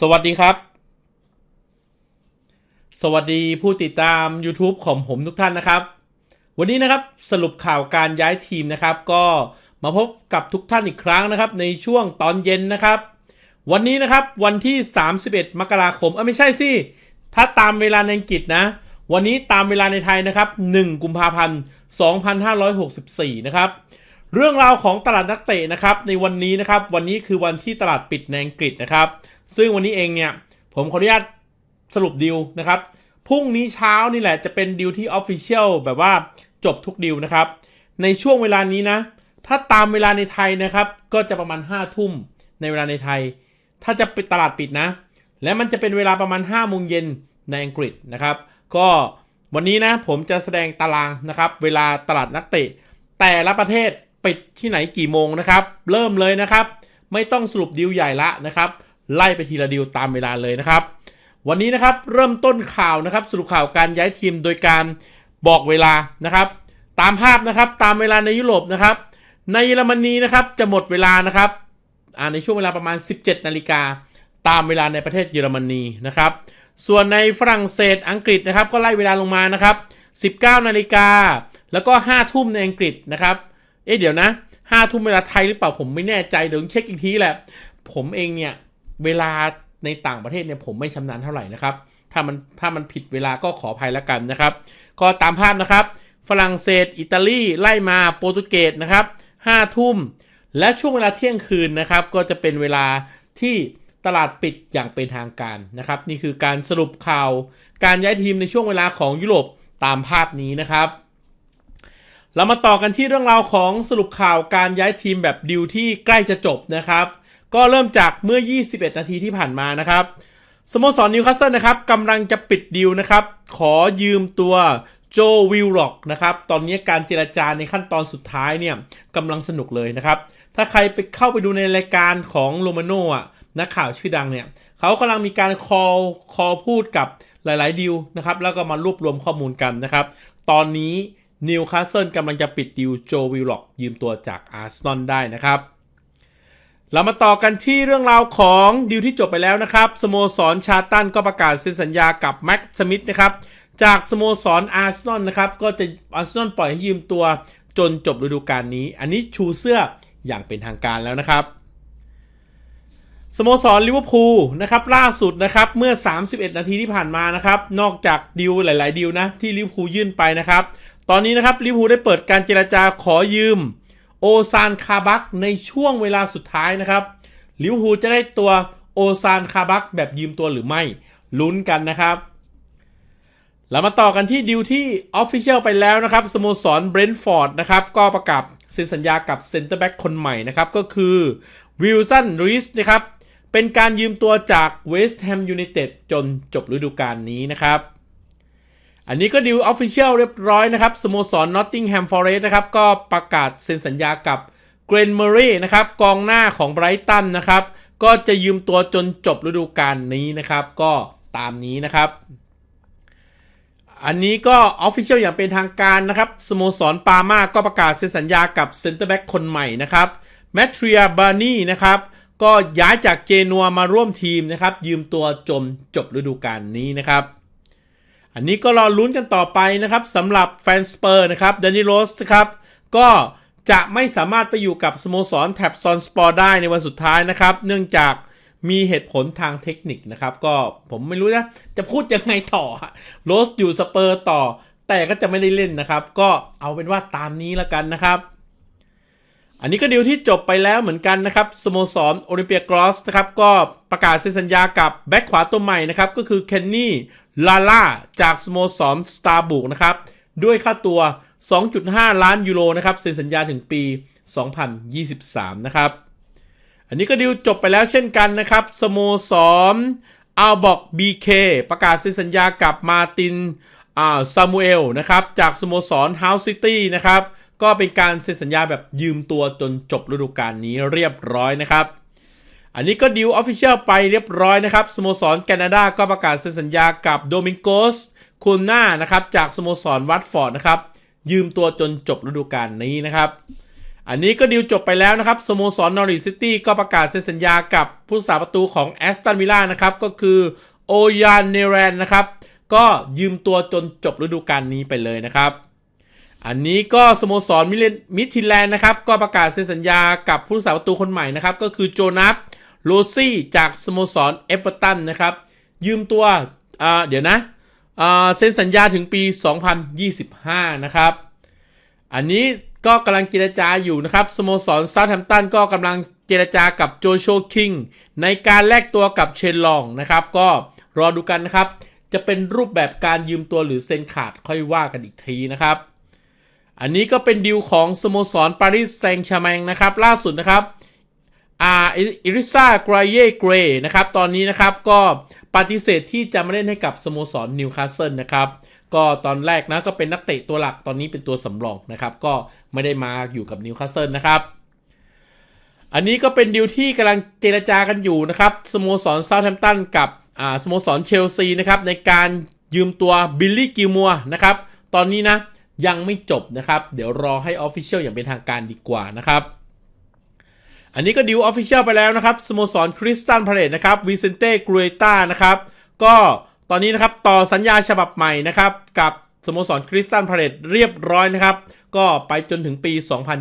สวัสดีครับ สวัสดีผู้ติดตาม YouTube ของผมทุกท่านนะครับ วันนี้นะครับสรุปข่าวการย้ายทีมนะครับ ก็มาพบกับทุกท่านอีกครั้งนะครับ ในช่วงตอนเย็นนะครับ วันนี้นะครับวันที่ 31 มกราคมเออไม่ใช่สิ ถ้าตามเวลาในอังกฤษนะ วันนี้ตามเวลาในไทยนะครับ 1 กุมภาพันธ์ 2564 นะครับเรื่องราวของตลาดนักเตะนะครับในวันนี้นะครับ วันนี้คือวันที่ตลาดปิดในอังกฤษนะครับ ซึ่งวันนี้เองเนี่ยผมขออนุญาตสรุปดีลนะครับพรุ่งนี้เช้านี่แหละจะเป็นดีลที่ออฟฟิเชียลแบบว่าจบทุกดีลนะครับ ในช่วงเวลานี้นะ ถ้าตามเวลาในไทยนะครับ ก็จะประมาณ5้าทุ่มในเวลาในไทย ถ้าจะปิดตลาดปิดนะ และมันจะเป็นเวลาประมาณ5้าโมงเย็นในอังกฤษนะครับ ก็วันนี้นะผมจะแสดงตารางนะครับ เวลาตลาดนักเตะ แต่ละประเทศปิดที่ไหนกี่โมงนะครับ เริ่มเลยนะครับ ไม่ต้องสรุปดีลใหญ่ละนะครับ ไล่ไปทีละดีลตามเวลาเลยนะครับ วันนี้นะครับเริ่มต้นข่าวนะครับ สรุปข่าวการย้ายทีมโดยการบอกเวลานะครับ ตามภาพนะครับตามเวลาในยุโรปนะครับ ในเยอรมนีนะครับจะหมดเวลานะครับในช่วงเวลาประมาณ 17 นาฬิกาตามเวลาในประเทศเยอรมนีนะครับ ส่วนในฝรั่งเศสอังกฤษนะครับ ก็ไล่เวลาลงมานะครับ 19 นาฬิกาแล้วก็5ทุ่มในอังกฤษนะครับ เอ๊ะเดี๋ยวนะ5ทุ่มเวลาไทยหรือเปล่าผมไม่แน่ใจเดี๋ยวเช็คอีกทีแหละ ผมเองเนี่ย เวลาในต่างประเทศเนี่ยผมไม่ชำนาญเท่าไหร่นะครับ ถ้ามันถ้ามันผิดเวลาก็ขออภัยแล้วกันนะครับ ก็ตามภาพนะครับ ฝรั่งเศส อิตาลีไล่มาโปรตุเกสนะครับ5ทุ่ม และช่วงเวลาเที่ยงคืนนะครับ ก็จะเป็นเวลาที่ตลาดปิดอย่างเป็นทางการนะครับ นี่คือการสรุปข่าว การย้ายทีมในช่วงเวลาของยุโรปตามภาพนี้นะครับ เรามาต่อกันที่เรื่องราวของสรุปข่าวการย้ายทีมแบบดิวที่ใกล้จะจบนะครับ ก็เริ่มจากเมื่อ 21 นาทีที่ผ่านมานะครับสโมสรนิวคาสเซิลนะครับกำลังจะปิดดีลนะครับ ขอยืมตัวโจวิลล็อกนะครับ ตอนนี้การเจรจาในขั้นตอนสุดท้ายเนี่ยกำลังสนุกเลยนะครับ ถ้าใครไปเข้าไปดูในรายการของโรมาโน่อะนักข่าวชื่อดังเนี่ยเขากำลังมีการคอลคอพูดกับหลายๆดีลนะครับ แล้วก็มารวบรวมข้อมูลกันนะครับ ตอนนี้นิวคาสเซิลกำลังจะปิดดีลโจวิลล็อกยืมตัวจากอาร์เซนอลได้นะครับ เรามาต่อกันที่เรื่องราวของดีลที่จบไปแล้วนะครับ สโมสรชาตันก็ประกาศเซ็นสัญญากับแม็กซ์สมิธนะครับ จากสโมสรอาร์เซนอลนะครับ ก็จะอาร์เซนอลปล่อยให้ยืมตัวจนจบฤดูกาลนี้ อันนี้ชูเสื้ออย่างเป็นทางการแล้วนะครับ สโมสรลิเวอร์พูลนะครับล่าสุดนะครับเมื่อ 31 นาทีที่ผ่านมานะครับ นอกจากดีลหลาย ๆดีลนะที่ลิเวอร์พูลยื่นไปนะครับ ตอนนี้นะครับลิเวอร์พูลได้เปิดการเจราจาขอยืม โอซานคาบักในช่วงเวลาสุดท้ายนะครับลิวอร์พูจะได้ตัวโอซานคาบักแบบยืมตัวหรือไม่ลุ้นกันนะครับเรามาต่อกันที่ดิวที่ออฟฟิเชียลไปแล้วนะครับสโมสรเบรนท์ฟอร์ดนะครับก็ประกาศเซ็นสัญญากับเซนเตอร์แบ็กคนใหม่นะครับ ก็คือวิลสันริสนะครับเป็นการยืมตัวจากเวสต์แฮมยูไนเต็ดจนจบฤดูกาลนี้นะครับ อันนี้ก็ดิวออฟฟิเชียลเรียบร้อยนะครับสโมสรนอตติงแฮมฟอร์เรสต์นะครับ ก็ประกาศเซ็นสัญญากับเกรนเมอรี่นะครับ กองหน้าของไบรตันนะครับ ก็จะยืมตัวจนจบฤดูกาลนี้นะครับ ก็ตามนี้นะครับ อันนี้ก็ออฟฟิเชียลอย่างเป็นทางการนะครับสโมสรปาร์มาก็ประกาศเซ็นสัญญากับเซนเตอร์แบ็กคนใหม่นะครับแมทริอาบานีนะครับก็ย้ายจากเจนัวมาร่วมทีมนะครับ ยืมตัวจมจบฤดูกาลนี้นะครับ อันนี้ก็รอลุ้นกันต่อไปนะครับสำหรับแฟนสเปอร์นะครับดานิโรสครับก็จะไม่สามารถไปอยู่กับสโมสรแท็บซอนสปอร์ได้ในวันสุดท้ายนะครับ เนื่องจากมีเหตุผลทางเทคนิคนะครับ ก็ผมไม่รู้นะ จะพูดยังไงต่อโรสอยู่สเปอร์ต่อ แต่ก็จะไม่ได้เล่นนะครับ ก็เอาเป็นว่าตามนี้แล้วกันนะครับ อันนี้ก็ดีลที่จบไปแล้วเหมือนกันนะครับสโมสรโอลิมเปียกรอสนะครับก็ประกาศเซ็นสัญญากับแบ็คขวาตัวใหม่นะครับ ก็คือเคนนี่ลาล่าจากสโมสรสตาร์บุกนะครับ ด้วยค่าตัว 2.5 ล้านยูโรนะครับเซ็นสัญญาถึงปี 2023 นะครับ อันนี้ก็ดีลจบไปแล้วเช่นกันนะครับสโมสรอัลบอกบีเคประกาศเซ็นสัญญากับมาตินอ่าซามูเอลนะครับจากสโมสรเฮาส์ซิตี้นะครับ ก็เป็นการเซ็นสัญญาแบบยืมตัวจนจบฤดูกาลนี้เรียบร้อยนะครับ อันนี้ก็ดิวออฟฟิเชียลไปเรียบร้อยนะครับสโมสรแคนาดาก็ประกาศเซ็นสัญญากับโดมิงโกสคูน่านะครับจากสโมสรวัตฟอร์ดนะครับยืมตัวจนจบฤดูกาลนี้นะครับ อันนี้ก็ดีลจบไปแล้วนะครับสโมสรนอริซิตี้ก็ประกาศเซ็นสัญญากับผู้สาประตูของแอสตันวิลล่านะครับก็คือโอยานเนเรนนะครับก็ยืมตัวจนจบฤดูกาลนี้ไปเลยนะครับ อันนี้ก็สโมสรมิเลนมิทิแลนด์นะครับ ก็ประกาศเซ็นสัญญากับผู้สาประตูคนใหม่นะครับ ก็คือโจนัสโรซี่จากสโมสรเอเวอร์ตันนะครับ ยืมตัวอ่าเดี๋ยวนะอ่าเซ็นสัญญาถึงปี 2025 นะครับ อันนี้ก็กำลังเจรจาอยู่นะครับ สโมสรซาแฮมตันก็กำลังเจรจากับโจโชคิงในการแลกตัวกับเชนลองนะครับ ก็รอดูกันนะครับ จะเป็นรูปแบบการยืมตัวหรือเซ็นขาดค่อยว่ากันอีกทีนะครับ อันนี้ก็เป็นดีลของสโมสรปารีสแซงต์แชร์แมงนะครับ ล่าสุดนะครับอาอิริซากรเย่เกรนะครับ ตอนนี้นะครับก็ปฏิเสธที่จะมาเล่นให้กับสโมสรนิวคาสเซิลนะครับ ก็ตอนแรกนะก็เป็นนักเตะตัวหลักตอนนี้เป็นตัวสำรองนะครับ ก็ไม่ได้มาอยู่กับนิวคาสเซิลนะครับอันนี้ก็เป็นดีลที่กำลังเจรจากันอยู่นะครับสโมสรเซาท์แฮมป์ตันกับอ่าสโมสรเชลซีนะครับในการยืมตัวบิลลี่กิลมัวนะครับ ตอนนี้นะ ยังไม่จบนะครับ เดี๋ยวรอให้ออฟฟิเชียลอย่างเป็นทางการดีกว่านะครับอันนี้ก็ดิวออฟฟิเชียลไปแล้วนะครับ สโมสรคริสตันพาเลตนะครับวิเซนเต้กรูเอต้านะครับ ก็ตอนนี้นะครับต่อสัญญาฉบับใหม่นะครับ กับสโมสรคริสตันพาเลตเรียบร้อยนะครับ ก็ไปจนถึงปี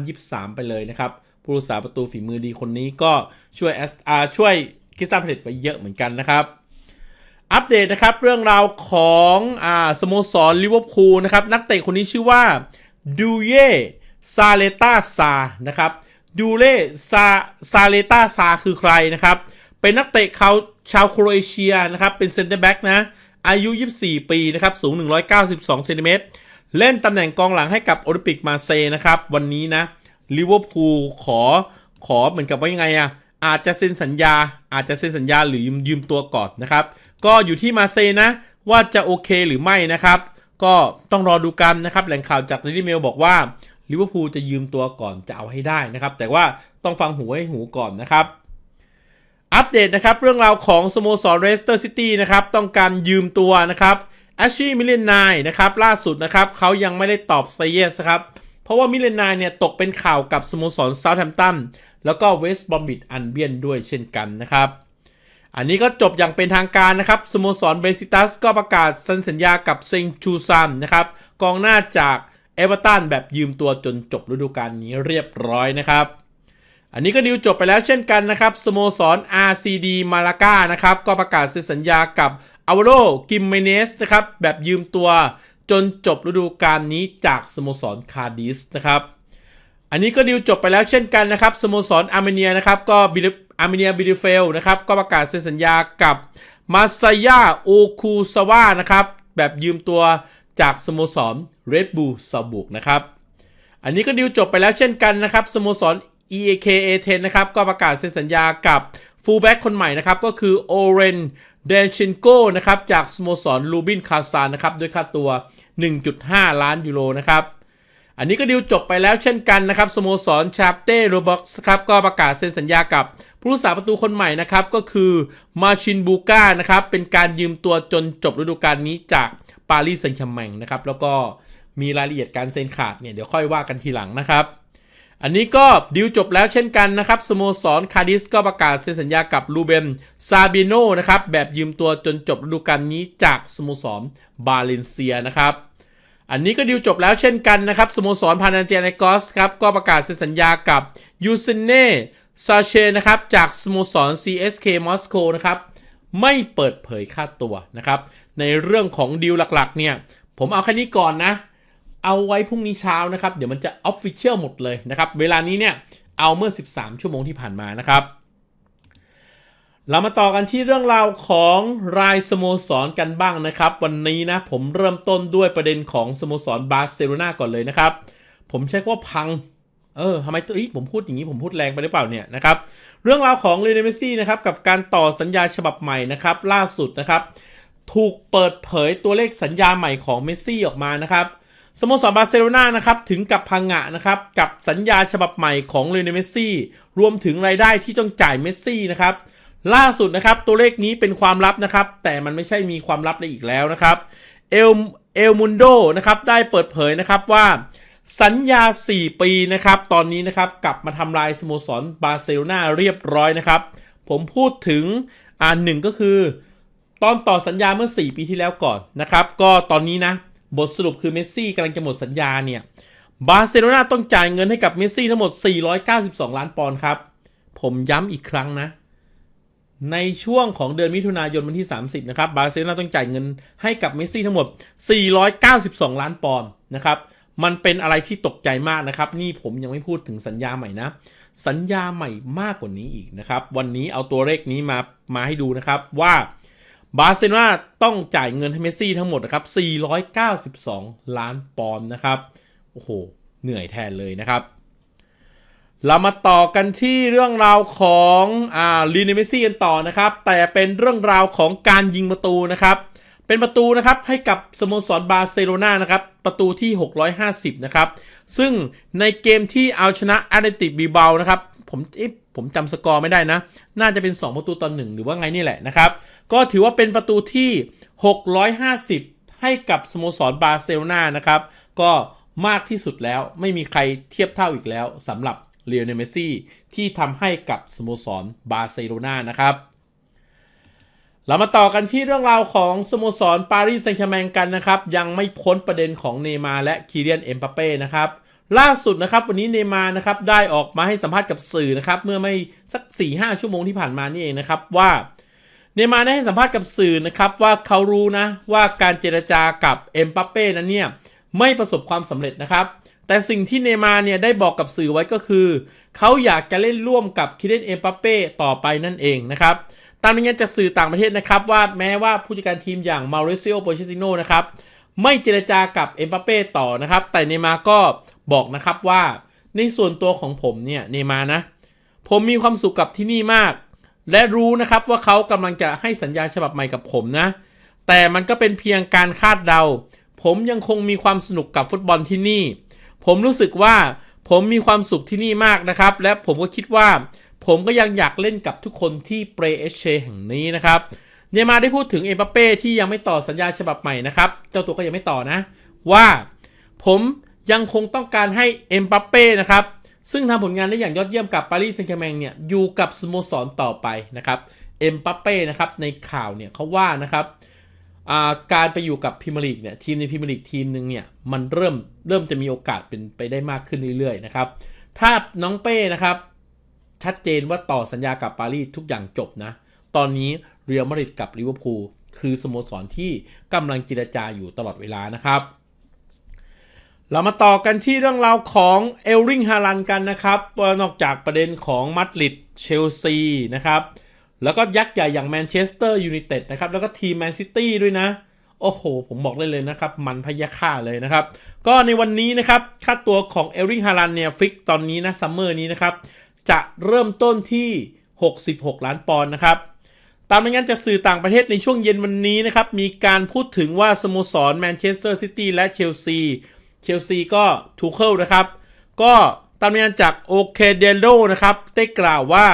2023 ไปเลยนะครับ ผู้รักษาประตูฝีมือดีคนนี้ก็ช่วยแอสอาช่วยคริสตันพาเลตไปเยอะเหมือนกันนะครับ อัปเดตนะครับเรื่องราวของอ่าสโมสรลิเวอร์พูลนะครับนักเตะคนนี้ชื่อว่าดูเย่ซาเลตาซานะครับดูเล่ซาซาเลตาซาคือใครนะครับ เป็นนักเตะเขาชาวโครเอเชียนะครับ เป็นเซนเตอร์แบ็กนะ อายุ 24 ปีนะครับ สูง 192เซนติเมตรเล่นตำแหน่งกองหลังให้กับโอลิมปิกมาเซนะครับ วันนี้นะลิเวอร์พูลขอขอเหมือนกับว่ายังไงอะ อาจจะเซ็นสัญญา อาจจะเซ็นสัญญาหรือยืมยมตัวก่อนนะครับ ก็อยู่ที่มาเซนะว่าจะโอเคหรือไม่นะครับ ก็ต้องรอดูกันนะครับ แหล่งข่าวจาก Daily Mail บอกว่าลิเวอร์พูลจะยืมตัวก่อนจะเอาให้ได้นะครับ แต่ว่าต้องฟังหูให้หูก่อนนะครับ อัปเดตนะครับ เรื่องราวของสโมสรเรสเตอร์ซิตี้นะครับ ต้องการยืมตัวนะครับแอชชี่มิเลนไนนะครับ ล่าสุดนะครับเขายังไม่ได้ตอบ say yes ครับ ราะว่ามิเลนนายเนี่ยตกเป็นข่าวกับสโมสรเซาท์แฮมป์ตันแล้วก็เวสต์บอมบิดอันเบียนด้วยเช่นกันนะครับอันนี้ก็จบอย่างเป็นทางการนะครับสโมสรเบซิตัสก็ประกาศเซ็นสัญญากับเซงชูซันนะครับกองหน้าจากเอเวอร์ตันแบบยืมตัวจนจบฤดูกาลนี้เรียบร้อยนะครับ อันนี้ก็ดิวจบไปแล้วเช่นกันนะครับสโมสร RCD มาลากานะครับก็ประกาศเซ็นสัญญากับอ v วโรกิมเมเนสนะครับแบบยืมตัว จนจบฤดูกาลนี้จากสโมสรคาร์ดิสนะครับอันนี้ก็ดิวจบไปแล้วเช่นกันนะครับสโมสรอาร์เมเนียนะครับก็บิลอาร์เมเนียบิลเฟลนะครับก็ประกาศเซ็นสัญญากับมาซายาโอคูซาวานะครับแบบยืมตัวจากสโมสร Red Bull ซาบุกนะครับอันนี้ก็ดิวจบไปแล้วเช่นกันนะครับสโมสร EAK A10 นะครับ ก็ประกาศเซ็นสัญญากับฟูลแบ็กคนใหม่นะครับ ก็คือโอเรนเดนชินโกนะครับ จากสโมสรลูบินคาซานนะครับ ด้วยค่าตัว 1.5 ล้านยูโรนะครับ อันนี้ก็ดิวจบไปแล้วเช่นกันนะครับ สโมสรชาปเต้โรบ็อกส์ครับ ก็ประกาศเซ็นสัญญากับผู้รักษาประตูคนใหม่นะครับ ก็คือมาชินบูก้านะครับ เป็นการยืมตัวจนจบฤดูกาลนี้จากปารีสแซงต์แชร์แมงนะครับ แล้วก็มีรายละเอียดการเซ็นขาดเนี่ยเดี๋ยวค่อยว่ากันทีหลังนะครับ อันนี้ก็ดิวจบแล้วเช่นกันนะครับสโมสรคาร์ดิสก็ประกาศเซ็นสัญญากับลูเบนซาบิโนนะครับแบบยืมตัวจนจบฤดูกาลนี้จากสโมสรบาเลนเซียนะครับอันนี้ก็ดิวจบแล้วเช่นกันนะครับสโมสรพานาเตียนกอสครับก็ประกาศเซ็นสัญญากับยูเซเน่ซาเชนะครับจากสโมสร CSK มอสโกนะครับไม่เปิดเผยค่าตัวนะครับในเรื่องของดีลหลักๆเนี่ยผมเอาแค่นี้ก่อนนะ เอาไว้พรุ่งนี้เช้านะครับ เดี๋ยวมันจะออฟฟิเชียลหมดเลยนะครับ เวลานี้เนี่ย เอาเมื่อ 13 ชั่วโมงที่ผ่านมานะครับ เรามาต่อกันที่เรื่องราวของรายสโมสรกันบ้างนะครับ วันนี้นะผมเริ่มต้นด้วยประเด็นของสโมสรบาร์เซโลนาก่อนเลยนะครับ ผมใช้คำว่าพังเออทำไมตัวอีผมพูดอย่างนี้ผมพูดแรงไปหรือเปล่าเนี่ยนะครับ เรื่องราวของเลเนเมซี่นะครับกับการต่อสัญญาฉบับใหม่นะครับ ล่าสุดนะครับ ถูกเปิดเผยตัวเลขสัญญาใหม่ของเมสซี่ออกมานะครับ สโมสรบาร์เซโลนานะครับถึงกับพังงะนะครับ กับสัญญาฉบับใหม่ของเลนเมสซี่รวมถึงรายได้ที่ต้องจ่ายเมสซี่นะครับ ล่าสุดนะครับ ตัวเลขนี้เป็นความลับนะครับ แต่มันไม่ใช่มีความลับได้อีกแล้วนะครับเอลเอลมุนโดนะครับได้เปิดเผยนะครับว่าสัญญา 4 ปีนะครับ ตอนนี้นะครับกลับมาทำลายสโมสรบาร์เซโลนาเรียบร้อยนะครับ ผมพูดถึงอ่าหนึ่งก็คือ ตอนต่อสัญญาเมื่อ 4 ปีที่แล้วก่อนนะครับ ก็ตอนนี้นะ บทสรุปคือเมสซี่กำลังจะหมดสัญญาเนี่ยบาร์เซโลนาต้องจ่ายเงินให้กับเมสซี่ทั้งหมด 492 ล้านปอนด์ครับ ผมย้ำอีกครั้งนะ ในช่วงของเดือนมิถุนายนวันที่ 30 นะครับ บาร์เซโลนาต้องจ่ายเงินให้กับเมสซี่ทั้งหมด 492 ล้านปอนด์นะครับ มันเป็นอะไรที่ตกใจมากนะครับ นี่ผมยังไม่พูดถึงสัญญาใหม่นะ สัญญาใหม่มากกว่านี้อีกนะครับ วันนี้เอาตัวเลขนี้มา มาให้ดูนะครับว่า บาร์เซโลนาต้องจ่ายเงินให้เมสซี่ทั้งหมดนะครับ 492 ล้านปอนด์นะครับ โอ้โห เหนื่อยแทนเลยนะครับ เรามาต่อกันที่เรื่องราวของอ่าลีเนเมซี่กันต่อนะครับ แต่เป็นเรื่องราวของการยิงประตูนะครับ เป็นประตูนะครับให้กับสโมสรบาร์เซโลนานะครับ ประตูที่ 650 นะครับ ซึ่งในเกมที่เอาชนะอาร์เดติบีเบานะครับ ผมเอ๊ะ ผมจำสกอร์ไม่ได้นะ น่าจะเป็น 2 ประตูต่อหนึ่งหรือว่าไงนี่แหละนะครับ ก็ถือว่าเป็นประตูที่ 650 ให้กับสโมสรบาร์เซโลนานะครับ ก็มากที่สุดแล้วไม่มีใครเทียบเท่าอีกแล้วสำหรับเล o โอเนเมซี่ที่ทำให้กับสโมสรบาร์เซโลนานะครับเรามาต่อกันที่เรื่องราวของสโมสรปารีสแซงต์แชร์แมงกันนะครับ ยังไม่พ้นประเด็นของเนย์มาและคีเรียนเอ็มปาเป้นะครับ ล่าสุดนะครับวันนี้เนมานะครับได้ออกมาให้สัมภาษณ์กับสื่อนะครับเมื่อไม่สัก 4-5ชั่วโมงที่ผ่านมานี่เองนะครับว่าเนมาร์ได้ให้สัมภาษณ์กับสื่อนะครับว่าเขารู้นะว่าการเจรจากับเอ็มปัปเป้นั้นเนี่ยไม่ประสบความสำเร็จนะครับ แต่สิ่งที่เนมาเนี่ยได้บอกกับสื่อไว้ก็คือ เขาอยากจะเล่นร่วมกับคิเดนเอ็มปัปเป้ต่อไปนั่นเองนะครับตามรายงานจากสื่อต่างประเทศนะครับว่าแม้ว่าผู้จัดการทีมอย่างมาริซิโอโปเชซิโนนะครับไม่เจรจากับเอ็มปัปเป้ต่อนะครับแต่เนมาก็ บอกนะครับว่าในส่วนตัวของผมเนี่ยเนมานะ ผมมีความสุขกับที่นี่มาก และรู้นะครับว่าเขากำลังจะให้สัญญาฉบับใหม่กับผมนะ แต่มันก็เป็นเพียงการคาดเดา ผมยังคงมีความสนุกกับฟุตบอลที่นี่ ผมรู้สึกว่าผมมีความสุขที่นี่มากนะครับ และผมก็คิดว่า ผมก็ยังอยากเล่นกับทุกคนที่เปรเอชเชแห่งนี้นะครับเนมาได้พูดถึงเอ็มบัปเป้ที่ยังไม่ต่อสัญญาฉบับใหม่นะครับ เจ้าตัวก็ยังไม่ต่อนะ ว่าผม ยังคงต้องการให้เอ็มบัปเป้นะครับซึ่งทำผลงานได้อย่างยอดเยี่ยมกับปารีสแซงต์แชร์แมงเนี่ยอยู่กับสโมสรต่อไปนะครับเอ็มบัปเป้นะครับในข่าวเนี่ยเขาว่านะครับการไปอยู่กับพรีเมลีกเนี่ยทีมในพรีเมลีกทีมหนึ่งเนี่ยมันเริ่มเริ่มจะมีโอกาสเป็นไปได้มากขึ้นเรื่อยๆนะครับถ้าน้องเป้นะครับชัดเจนว่าต่อสัญญากับปารีสทุกอย่างจบนะ ตอนนี้เรียลมาดริดกับลิเวอร์พูลคือสโมสรที่กำลังเจรจาอยู่ตลอดเวลานะครับ เรามาต่อกันที่เรื่องราวของเอลริงฮาลันกันนะครับนอกจากประเด็นของมาดริดเชลซีนะครับแล้วก็ยักษ์ใหญ่อย่างแมนเชสเตอร์ยูไนเต็ดนะครับแล้วก็ทีมแมนซิตี้ด้วยนะ โอ้โห ผมบอกได้เลยนะครับ มันพยาค่าเลยนะครับ ก็ในวันนี้นะครับค่าตัวของเอลริงฮาลันเนี่ยฟิกตอนนี้นะซัมเมอร์นี้นะครับ จะเริ่มต้นที่ 66 ล้านปอนด์นะครับตามรายงานจากสื่อต่างประเทศในช่วงเย็นวันนี้นะครับ มีการพูดถึงว่าสโมสรแมนเชสเตอร์ซิตี้และเชลซี เชลซีก็ทูเคิลนะครับ ก็ตามรายงานจากโอเคเดโลนะครับ ได้กล่าวว่า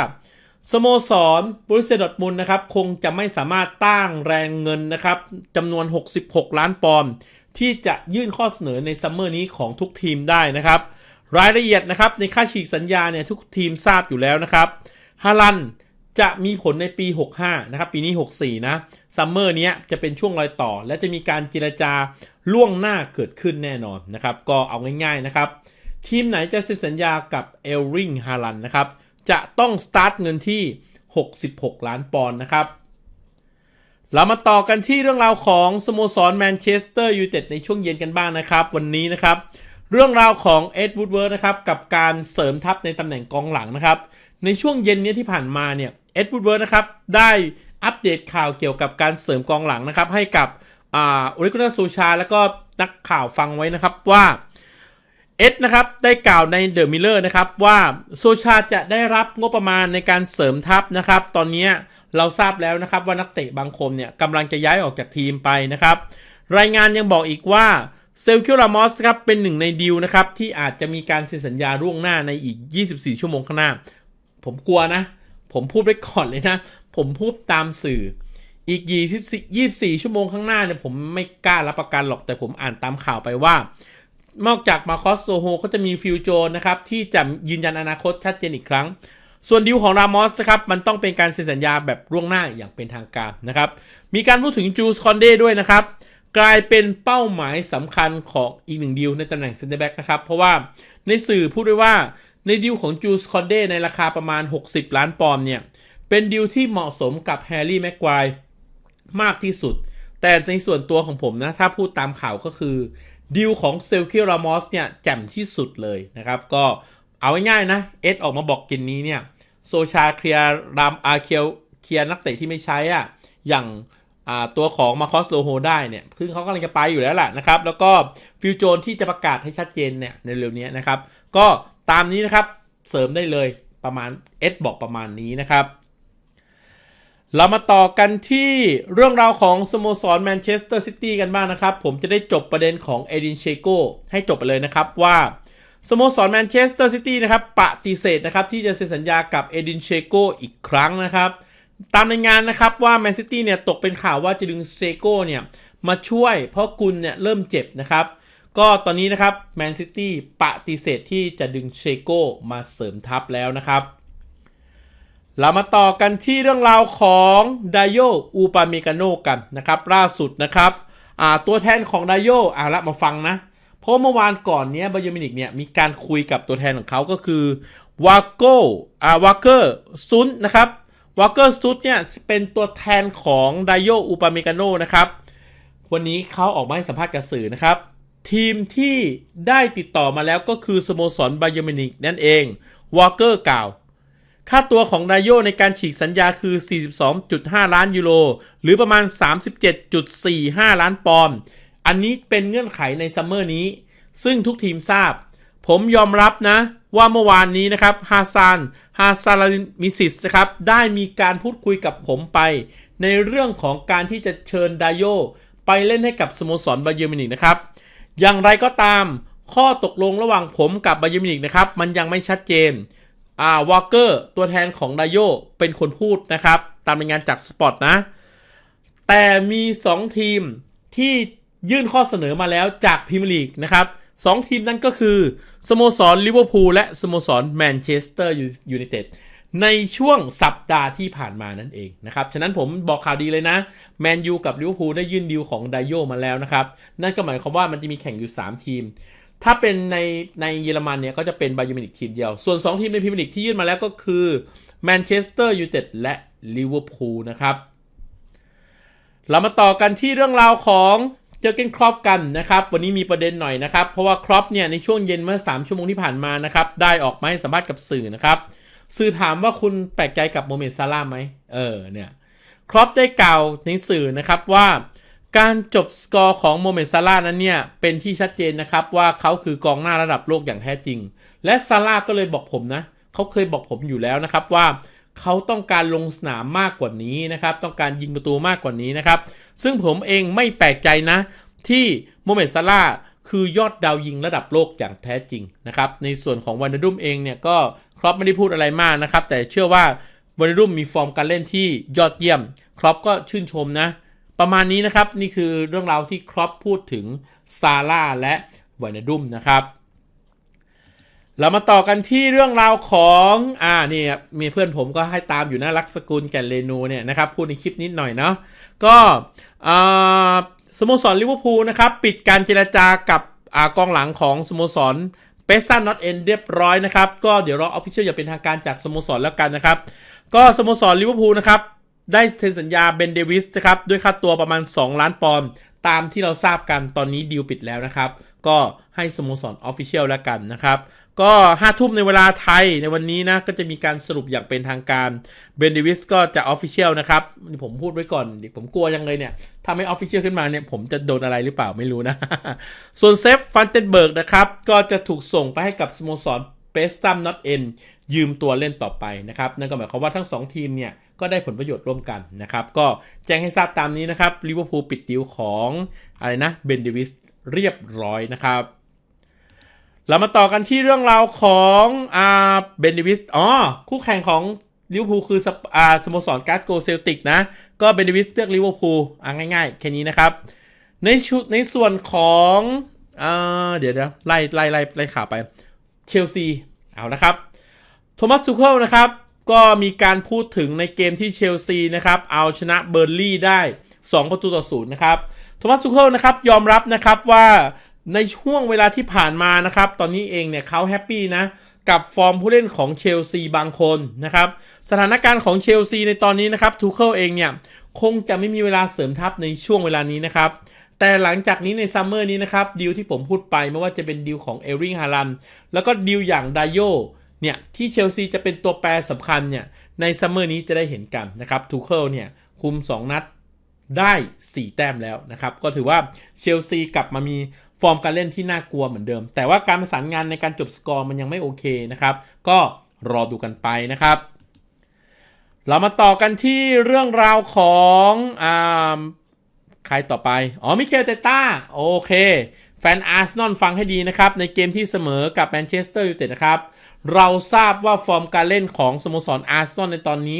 สโมสรบริเซดอร์มุนนะครับ คงจะไม่สามารถตั้งแรงเงินนะครับจำนวน 66 ล้านปอนด์ที่จะยื่นข้อเสนอในซัมเมอร์นี้ของทุกทีมได้นะครับ รายละเอียดนะครับในค่าฉีกสัญญาเนี่ยทุกทีมทราบอยู่แล้วนะครับฮาลันจะมีผลในปี 65 นะครับ ปีนี้ 64 นะ ซัมเมอร์นี้จะเป็นช่วงรอยต่อ และจะมีการเจรจา ล่วงหน้าเกิดขึ้นแน่นอนนะครับ ก็เอาง่ายๆนะครับ ทีมไหนจะเซ็นสัญญากับเอลริงฮาลันนะครับ จะต้องสตาร์ทเงินที่ 66 ล้านปอนด์นะครับ เรามาต่อกันที่เรื่องราวของสโมสรแมนเชสเตอร์ยูไนเต็ดในช่วงเย็นกันบ้างนะครับ วันนี้นะครับ เรื่องราวของเอ็ดวูดเวิร์ดนะครับกับการเสริมทัพในตำแหน่งกองหลังนะครับ ในช่วงเย็นนี้ที่ผ่านมาเนี่ยเอ็ดวูดเวิร์ดนะครับได้อัปเดตข่าวเกี่ยวกับการเสริมกองหลังนะครับให้กับ อ่าโอริกุนาซูชา แล้วก็นักข่าวฟังไว้นะครับว่าเอ็ดนะครับได้กล่าวในเดอะมิลเลอร์นะครับว่าโซชาจะได้รับงบประมาณในการเสริมทัพนะครับ ตอนนี้เราทราบแล้วนะครับว่านักเตะบางคนเนี่ยกำลังจะย้ายออกจากทีมไปนะครับ รายงานยังบอกอีกว่าเซลคิวรามอสครับเป็นหนึ่งในดีลนะครับที่อาจจะมีการเซ็นสัญญาล่วงหน้าในอีก 24 ชั่วโมงข้างหน้า ผมกลัวนะ ผมพูดไว้ก่อนเลยนะ ผมพูดตามสื่อ อีก24ชั่วโมงข้างหน้าเนี่ยผมไม่กล้ารับประกันหรอกแต่ผมอ่านตามข่าวไปว่า นอกจากมาคอสโซโฮก็จะมีฟิลโจนนะครับ ที่จะยืนยันอนาคตชัดเจนอีกครั้ง ส่วนดิวของรามอสนะครับ มันต้องเป็นการเซ็นสัญญาแบบล่วงหน้าอย่างเป็นทางการนะครับ มีการพูดถึงจูสคอนเดด้วยนะครับ กลายเป็นเป้าหมายสำคัญของอีกหนึ่งดีลในตำแหน่งเซนเตอร์แบ็กนะครับเพราะว่าในสื่อพูดด้วยว่าในดีลของจูสคอนเดในราคาประมาณ 60 ล้านปอนด์เนี่ยเป็นดีลที่เหมาะสมกับแฮร์รี่แม็กควาย มากที่สุด แต่ในส่วนตัวของผมนะ ถ้าพูดตามข่าวก็คือดีลของเซลคิรามอสเนี่ยแจ่มที่สุดเลยนะครับ ก็เอาง่ายๆนะ เอสออกมาบอกกินนี้เนี่ย โซชาเคลียร์รามอาเคียวเคลียร์นักเตะที่ไม่ใช้อะอย่างตัวของมาคอสโลโฮได้เนี่ยคือเขากำลังจะไปอยู่แล้วแหละนะครับ แล้วก็ฟิวโจนที่จะประกาศให้ชัดเจนเนี่ยในเร็วนี้นะครับ ก็ตามนี้นะครับเสริมได้เลยประมาณเอสบอกประมาณนี้นะครับ เรามาต่อกันที่เรื่องราวของสโมสรแมนเชสเตอร์ซิตี้กันบ้างนะครับ ผมจะได้จบประเด็นของเอดินเชโกให้จบไปเลยนะครับว่าสโมสรแมนเชสเตอร์ซิตี้นะครับปฏิเสธนะครับที่จะเซ็นสัญญากับเอดินเชโกอีกครั้งนะครับ ตามรายงานนะครับว่าแมนซิตี้เนี่ยตกเป็นข่าวว่าจะดึงเซโกเนี่ยมาช่วยเพราะกุลเนี่ยเริ่มเจ็บนะครับก็ตอนนี้นะครับแมนซิตี้ปฏิเสธที่จะดึงเชโกมาเสริมทัพแล้วนะครับ เรามาต่อกันที่เรื่องราวของไดโยอูปาเมกาโนกันนะครับ ล่าสุดนะครับตัวแทนของไดโยอ่าละมาฟังนะ เพราะเมื่อวานก่อนเนี้ยบายมินิกเนี่ยมีการคุยกับตัวแทนของเขาก็คือวาโกอ่าวาเกอร์ซุนนะครับวาเกอร์ซุนเนี่ยเป็นตัวแทนของไดโยอุปาเมกาโนนะครับวันนี้เขาออกมาให้สัมภาษณ์กับสื่อนะครับ ทีมที่ได้ติดต่อมาแล้วก็คือสโมสรบายมินิกนั่นเองวาเกอร์กล่าว ค่าตัวของไดโยในการฉีกสัญญาคือ 42.5 ล้านยูโร หรือประมาณ 37.45 ล้านปอนด์ อันนี้เป็นเงื่อนไขในซัมเมอร์นี้ ซึ่งทุกทีมทราบ ผมยอมรับนะ ว่าเมื่อวานนี้นะครับฮาซานฮาซาลามิซิสนะครับ ได้มีการพูดคุยกับผมไป ในเรื่องของการที่จะเชิญไดโยไปเล่นให้กับสโมสรบาเยอร์มินิกนะครับ อย่างไรก็ตามข้อตกลงระหว่างผมกับบาเยอร์มินิกนะครับ มันยังไม่ชัดเจน อ่าวอลเกอร์ตัวแทนของไดโยเป็นคนพูดนะครับ ตามรายงานจากสปอตนะ แต่มี 2 ทีมที่ยื่นข้อเสนอมาแล้วจากพรีเมียร์ลีกนะครับสองทีมนั้นก็คือสโมสรลิเวอร์พูลและสโมสรแมนเชสเตอร์ยูไนเต็ดในช่วงสัปดาห์ที่ผ่านมานั่นเองนะครับ ฉะนั้นผมบอกข่าวดีเลยนะ แมนยูกับลิเวอร์พูลได้ยื่นดีลของไดโยมาแล้วนะครับ นั่นก็หมายความว่ามันจะมีแข่งอยู่ 3 ทีม ถ้าเป็นในในเยอรมันเนี่ยก็จะเป็นบาเยอร์มินิกทีมเดียว ส่วน 2 ทีมในพรีเมียร์ลีกที่ยื่นมาแล้วก็คือแมนเชสเตอร์ยูไนเต็ดและลิเวอร์พูลนะครับ เรามาต่อกันที่เรื่องราวของเจอเกนครอปกันนะครับ วันนี้มีประเด็นหน่อยนะครับ เพราะว่าครอปเนี่ยในช่วงเย็นเมื่อ 3 ชั่วโมงที่ผ่านมานะครับ ได้ออกมาให้สัมภาษณ์กับสื่อนะครับ สื่อถามว่าคุณแปลกใจกับโมเมนซาร่าไหมเออเนี่ยครอปได้กล่าวในสื่อนะครับว่า การจบสกอร์ของโมเมนซาร่านั้นเนี่ย เป็นที่ชัดเจนนะครับว่าเขาคือกองหน้าระดับโลกอย่างแท้จริง และซาร่าก็เลยบอกผมนะเขาเคยบอกผมอยู่แล้วนะครับว่าเขาต้องการลงสนามมากกว่านี้นะครับ ต้องการยิงประตูมากกว่านี้นะครับ ซึ่งผมเองไม่แปลกใจนะ ที่โมเมดซาร่าคือยอดดาวยิงระดับโลกอย่างแท้จริงนะครับ ในส่วนของวานดุมเองเนี่ยก็ครอปไม่ได้พูดอะไรมากนะครับ แต่เชื่อว่าวานดุมมีฟอร์มการเล่นที่ยอดเยี่ยม ครอปก็ชื่นชมนะ ประมาณนี้นะครับนี่คือเรื่องราวที่ครอปพูดถึงซาร่าและไวานดุมนะครับ เรามาต่อกันที่เรื่องราวของอ่านี่มีเพื่อนผมก็ให้ตามอยู่นะลักสกุลแกนเลนูเนี่ยนะครับพูดในคลิปนิดหน่อยเนาะก็อ่าสโมสรลิเวอร์พูลนะครับปิดการเจรจากับอกองหลังของสโมสรเปสตันนอตเอ็นเรียบร้อยนะครับ ก็เดี๋ยวรอออฟฟิเชียลอย่างเป็นทางการจากสโมสรแล้วกันนะครับ ก็สโมสรลิเวอร์พูลนะครับ ได้เซ็นสัญญาเบนเดวิสนะครับด้วยค่าตัวประมาณ 2 ล้านปอนด์ตามที่เราทราบกันตอนนี้ดีลปิดแล้วนะครับ ก็ให้สโมสรออฟฟิเชียลแล้วกันนะครับ ก็ห้าทุ่มในเวลาไทยในวันนี้นะ ก็จะมีการสรุปอย่างเป็นทางการเบนดิวิสก็จะออฟฟิเชียลนะครับนี่ผมพูดไว้ก่อนดิผมกลัวยังเลยเนี่ยถ้าไม่ออฟฟิเชียลขึ้นมาเนี่ย ผมจะโดนอะไรหรือเปล่าไม่รู้นะ ส่วนเซฟฟันเทนเบิร์กนะครับ ก็จะถูกส่งไปให้กับสโมสร เปสตัมน็อตเอ็นยืมตัวเล่นต่อไปนะครับ นั่นก็หมายความว่าทั้ง 2 ทีมเนี่ย ก็ได้ผลประโยชน์ร่วมกันนะครับ ก็แจ้งให้ทราบตามนี้นะครับลิเวอร์พูลปิดดีลของอะไรนะเบนดิวิสเรียบร้อยนะครับ เรามาต่อกันที่เรื่องราวของอ่าเบนดิวิสอ๋อคู่แข่งของลิเวอร์พูลคือสอ่าสโมสรการ์ดโกเซลติกนะ ก็เบนดิวิสเลือกลิเวอร์พูลอ่าง่ายๆ แค่นี้นะครับ ในชุดในส่วนของเอ่อเดี๋ยวเดี๋ยวไล่ไล่ไล่ไล่ข่าวไป เชลซีเอานะครับโทมัสทูเคิลนะครับก็มีการพูดถึงในเกมที่เชลซีนะครับเอาชนะเบอร์ลี่ได้ 2 ประตูต่อศูนย์นะครับโทมัสทูเคิลนะครับยอมรับนะครับว่าในช่วงเวลาที่ผ่านมานะครับ ตอนนี้เองเนี่ยเขาแฮปปี้นะกับฟอร์มผู้เล่นของเชลซีบางคนนะครับ สถานการณ์ของเชลซีในตอนนี้นะครับทูเคิลเองเนี่ยคงจะไม่มีเวลาเสริมทัพในช่วงเวลานี้นะครับ แต่หลังจากนี้ในซัมเมอร์นี้นะครับดีลที่ผมพูดไปไม่ว่าจะเป็นดีลของเอริงฮาลันแล้วก็ดีลอย่างไดโยเนี่ยที่เชลซีจะเป็นตัวแปรสำคัญเนี่ยในซัมเมอร์นี้จะได้เห็นกันนะครับทูเคิลเนี่ยคุม 2 นัดได้ 4 แต้มแล้วนะครับ ก็ถือว่าเชลซีกลับมามีฟอร์มการเล่นที่น่ากลัวเหมือนเดิม แต่ว่าการประสานงานในการจบสกอร์มันยังไม่โอเคนะครับ ก็รอดูกันไปนะครับ เรามาต่อกันที่เรื่องราวของอ่า ใครต่อไป อ๋อ มิเคลเตต้า โอเค แฟนอาร์เซนอลฟังให้ดีนะครับ ในเกมที่เสมอกับแมนเชสเตอร์ยูไนเต็ดนะครับ เราทราบว่าฟอร์มการเล่นของสโมสรอาร์เซนอลในตอนนี้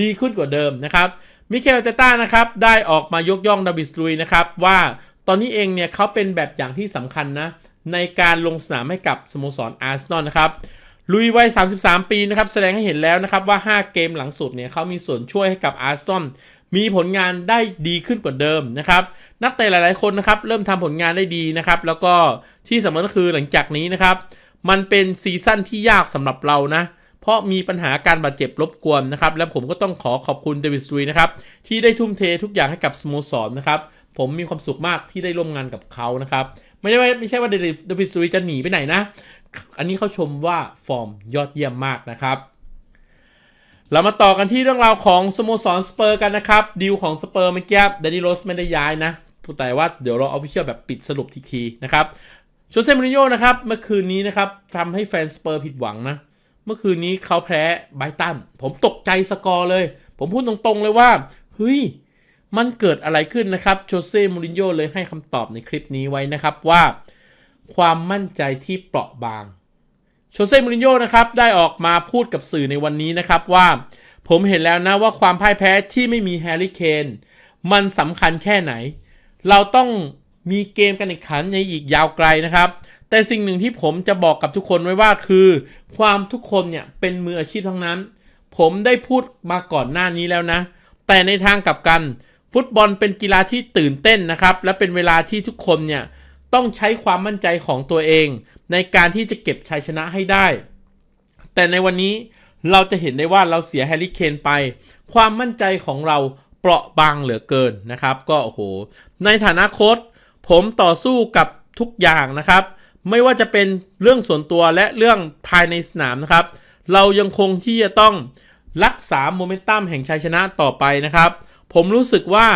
ดีขึ้นกว่าเดิมนะครับ มิเคลเตต้านะครับ ได้ออกมายกย่องดาวิสลุยนะครับ ว่าตอนนี้เองเนี่ยเขาเป็นแบบอย่างที่สำคัญนะ ในการลงสนามให้กับสโมสรอาร์เซนอลนะครับลุยวัย 33 ปีนะครับ แสดงให้เห็นแล้วนะครับว่า 5 เกมหลังสุดเนี่ยเขามีส่วนช่วยให้กับอาร์เซนอล มีผลงานได้ดีขึ้นกว่าเดิมนะครับ นักเตะหลาย ๆ คนนะครับ เริ่มทำผลงานได้ดีนะครับ แล้วก็ที่สำคัญก็คือหลังจากนี้นะครับ มันเป็นซีซั่นที่ยากสำหรับเรานะเพราะมีปัญหาการบาดเจ็บรบกวนนะครับ และผมก็ต้องขอขอบคุณเดวิดสตรีนะครับ ที่ได้ทุ่มเททุกอย่างให้กับสโมสรนะครับ ผมมีความสุขมากที่ได้ร่วมงานกับเขานะครับ ไม่ได้ว่าไม่ใช่ว่าเดวิดสตรีจะหนีไปไหนนะ อันนี้เขาชมว่าฟอร์มยอดเยี่ยมมากนะครับ เรามาต่อกันที่เรื่องราวของสโมสรสเปอร์กันนะครับดีลของสเปอร์เมื่อกี้เดนิโรสไม่ได้ย้ายนะแต่ว่าเดี๋ยวเราออฟฟิเชียลแบบปิดสรุปทีทีนะครับโจเซ่มูรินโญ่นะครับเมื่อคืนนี้นะครับทำให้แฟนสเปอร์ผิดหวังนะ เมื่อคืนนี้เขาแพ้ไบตัน ผมตกใจสกอร์เลย ผมพูดตรงๆเลยว่าเฮ้ยมันเกิดอะไรขึ้นนะครับโจเซ่มูรินโญ่เลยให้คำตอบในคลิปนี้ไว้นะครับว่า ความมั่นใจที่เปราะบาง โชเซ่มูรินโญ่นะครับได้ออกมาพูดกับสื่อในวันนี้นะครับว่า ผมเห็นแล้วนะว่าความพ่ายแพ้ที่ไม่มีแฮร์รี่เคนมันสำคัญแค่ไหน เราต้องมีเกมกันอีกขันในอีกยาวไกลนะครับ แต่สิ่งหนึ่งที่ผมจะบอกกับทุกคนไว้ว่าคือ ความทุกคนเนี่ยเป็นมืออาชีพทั้งนั้น ผมได้พูดมาก่อนหน้านี้แล้วนะ แต่ในทางกลับกัน ฟุตบอลเป็นกีฬาที่ตื่นเต้นนะครับ และเป็นเวลาที่ทุกคนเนี่ยต้องใช้ความมั่นใจของตัวเอง ในการที่จะเก็บชัยชนะให้ได้ แต่ในวันนี้เราจะเห็นได้ว่าเราเสียแฮร์รี่เคนไป ความมั่นใจของเราเปราะบางเหลือเกินนะครับ ก็โอ้โห ในฐานะโค้ชผมต่อสู้กับทุกอย่างนะครับ ไม่ว่าจะเป็นเรื่องส่วนตัวและเรื่องภายในสนามนะครับ เรายังคงที่จะต้องรักษาโมเมนตัมแห่งชัยชนะต่อไปนะครับ ผมรู้สึกว่า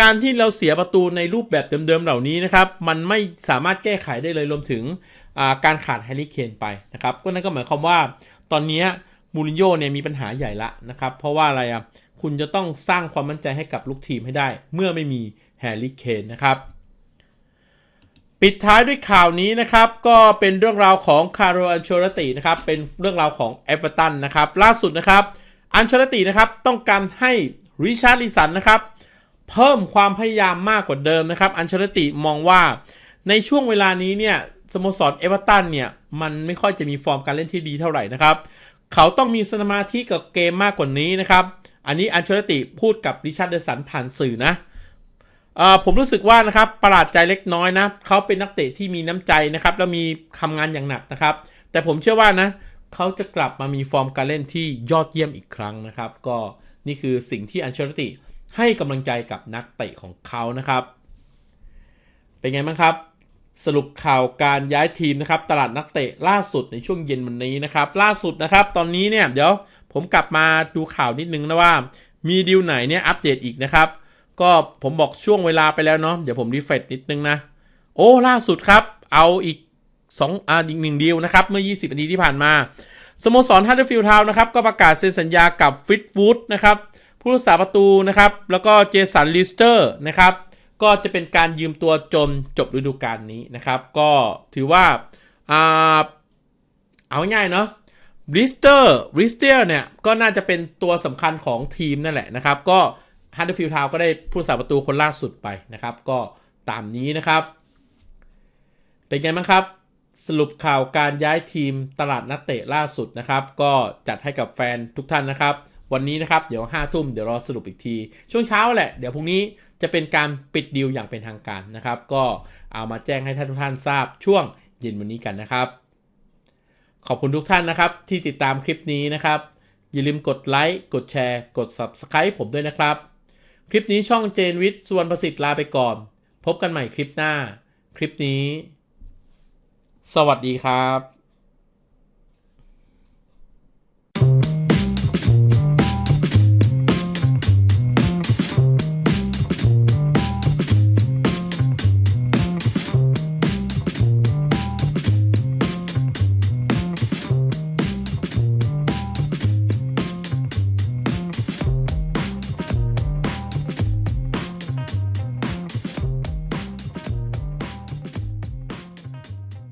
การที่เราเสียประตูในรูปแบบเดิมๆเหล่านี้นะครับ มันไม่สามารถแก้ไขได้เลยรวมถึง การขาดแฮร์รี่เคนไปนะครับก็นั่นก็หมายความว่าตอนนี้มูรินโญ่เนี่ยมีปัญหาใหญ่ละนะครับเพราะว่าอะไรอะคุณจะต้องสร้างความมั่นใจให้กับลูกทีมให้ได้ เมื่อไม่มีแฮร์รี่เคนนะครับปิดท้ายด้วยข่าวนี้นะครับ ก็เป็นเรื่องราวของคาร์โรอันโชรตินะครับ เป็นเรื่องราวของเอเวอร์ตันนะครับ ล่าสุดนะครับ อันโชรตินะครับ ต้องการให้ริชาร์ดลิสันนะครับ เพิ่มความพยายามมากกว่าเดิมนะครับ อันเชลติมองว่าในช่วงเวลานี้เนี่ย สโมสรเอเวอร์ตันเนี่ย มันไม่ค่อยจะมีฟอร์มการเล่นที่ดีเท่าไหร่นะครับ เขาต้องมีสมาธิกับเกมมากกว่านี้นะครับ อันนี้อันเชลติพูดกับริชาร์ดเดสันผ่านสื่อนะผมรู้สึกว่านะครับประหลาดใจเล็กน้อยนะเขาเป็นนักเตะที่มีน้ำใจนะครับแล้วมีทำงานอย่างหนักนะครับ แต่ผมเชื่อว่านะเขาจะกลับมามีฟอร์มการเล่นที่ยอดเยี่ยมอีกครั้งนะครับ ก็นี่คือสิ่งที่อันเชลติให้กำลังใจกับนักเตะของเขานะครับ เป็นไงบ้างครับ สรุปข่าวการย้ายทีมนะครับ ตลาดนักเตะล่าสุดในช่วงเย็นวันนี้นะครับ ล่าสุดนะครับ ตอนนี้เนี่ยเดี๋ยวผมกลับมาดูข่าวนิดนึงนะว่า มีดีลไหนเนี่ยอัปเดตอีกนะครับ ก็ผมบอกช่วงเวลาไปแล้วเนาะเดี๋ยวผมรีเฟรชนิดนึงนะ โอ้ล่าสุดครับ เอาอีก2อ่าอีกหนึ่งดีลนะครับ เมื่อ 20นาทีที่ผ่านมาสโมสรฮัตเดอร์ฟิลด์ทาวน์นะครับ ก็ประกาศเซ็นสัญญากับฟิตวูดนะครับผู้รักษาประตูนะครับ แล้วก็เจสันลิสเตอร์นะครับ ก็จะเป็นการยืมตัวจนจบฤดูกาลนี้นะครับ ก็ถือว่าอาเอาง่ายเนาะริสเตอร์ริสเตอร์เนี่ยก็น่าจะเป็นตัวสำคัญของทีมนั่นแหละนะครับ ก็ฮันเดอร์ฟิลทาวก็ได้ผู้รักษาประตูคนล่าสุดไปนะครับ ก็ตามนี้นะครับ เป็นไงบ้างครับ สรุปข่าวการย้ายทีมตลาดนักเตะล่าสุดนะครับ ก็จัดให้กับแฟนทุกท่านนะครับ วันนี้นะครับ เดี๋ยว5้าทุ่มเดี๋ยวรอสรุปอีกที ช่วงเช้าแหละ เดี๋ยวพรุ่งนี้ จะเป็นการปิดดีลอย่างเป็นทางการนะครับ ก็เอามาแจ้งให้ท่านทุกท่านทราบช่วงเย็นวันนี้กันนะครับ ขอบคุณทุกท่านนะครับที่ติดตามคลิปนี้นะครับ อย่าลืมกดไลค์กดแชร์ กด Subscribe ผมด้วยนะครับ คลิปนี้ช่องเจนวิทย์สุวรรณประสิทธิ์ลาไปก่อน พบกันใหม่คลิปหน้า คลิปนี้ สวัสดีครับ